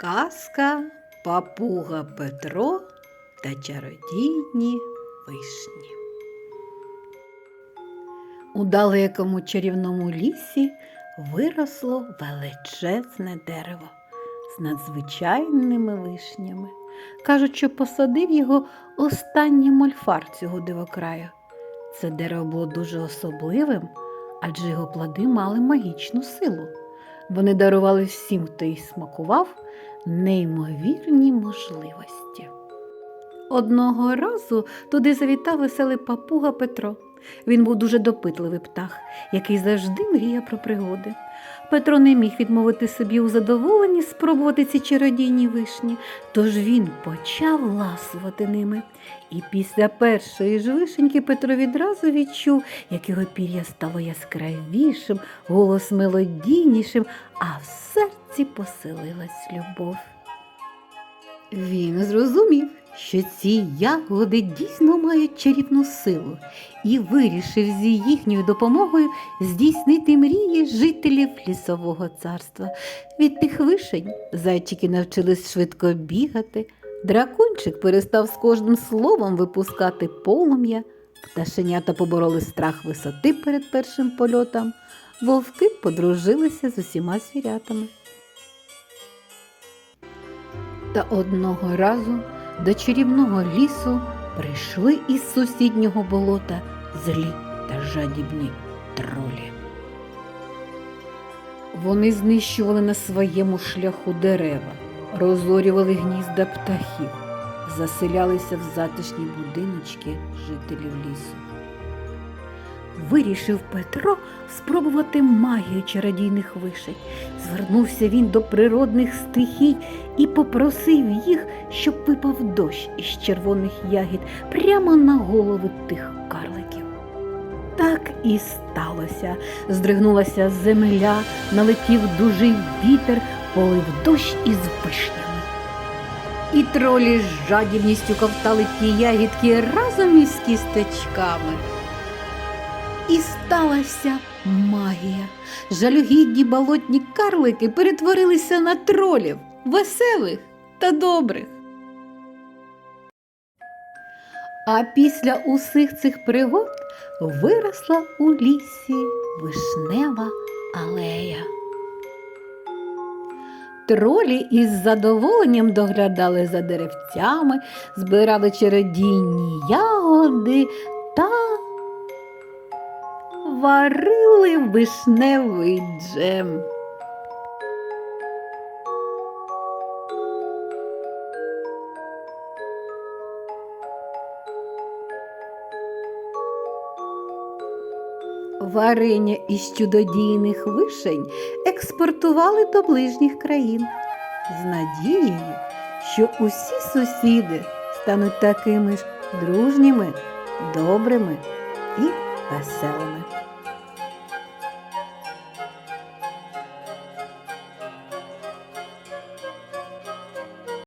Казка Папуга Петро та чародійні вишні. У далекому чарівному лісі виросло величезне дерево з надзвичайними вишнями. Кажуть, що посадив його останній мольфар цього дивокраю. Це дерево було дуже особливим, адже його плоди мали магічну силу. Вони дарували всім, хто їх смакував, неймовірні можливості. Одного разу туди завітав веселий папуга Петро. Він був дуже допитливий птах, який завжди мріяв про пригоди. Петро не міг відмовити собі у задоволенні спробувати ці чародійні вишні, тож він почав ласувати ними. І після першої ж вишеньки Петро відразу відчув, як його пір'я стало яскравішим, голос мелодійнішим, а в серці поселилась любов. Він зрозумів, що ці ягоди дійсно мають чарівну силу і вирішив з їхньою допомогою здійснити мрії жителів лісового царства. Від тих вишень зайчики навчились швидко бігати, дракончик перестав з кожним словом випускати полум'я, пташенята побороли страх висоти перед першим польотом, вовки подружилися з усіма звірятами. Та одного разу до чарівного лісу прийшли із сусіднього болота злі та жадібні тролі. Вони знищували на своєму шляху дерева, розорювали гнізда птахів, заселялися в затишні будиночки жителів лісу. Вирішив Петро спробувати магію чародійних вишень. Звернувся він до природних стихій і попросив їх, щоб випав дощ із червоних ягід прямо на голови тих карликів. Так і сталося. Здригнулася земля, налетів дужий вітер, полив дощ із вишнями. І тролі з жадібністю ковтали ті ягідки разом із кістечками. І сталася магія. Жалюгідні болотні карлики перетворилися на тролів, веселих та добрих. А після усіх цих пригод виросла у лісі вишнева алея. Тролі із задоволенням доглядали за деревцями, збирали чародійні ягоди та варили вишневий джем. Варення із чудодійних вишень експортували до ближніх країн з надією, що усі сусіди стануть такими ж дружніми, добрими і веселими.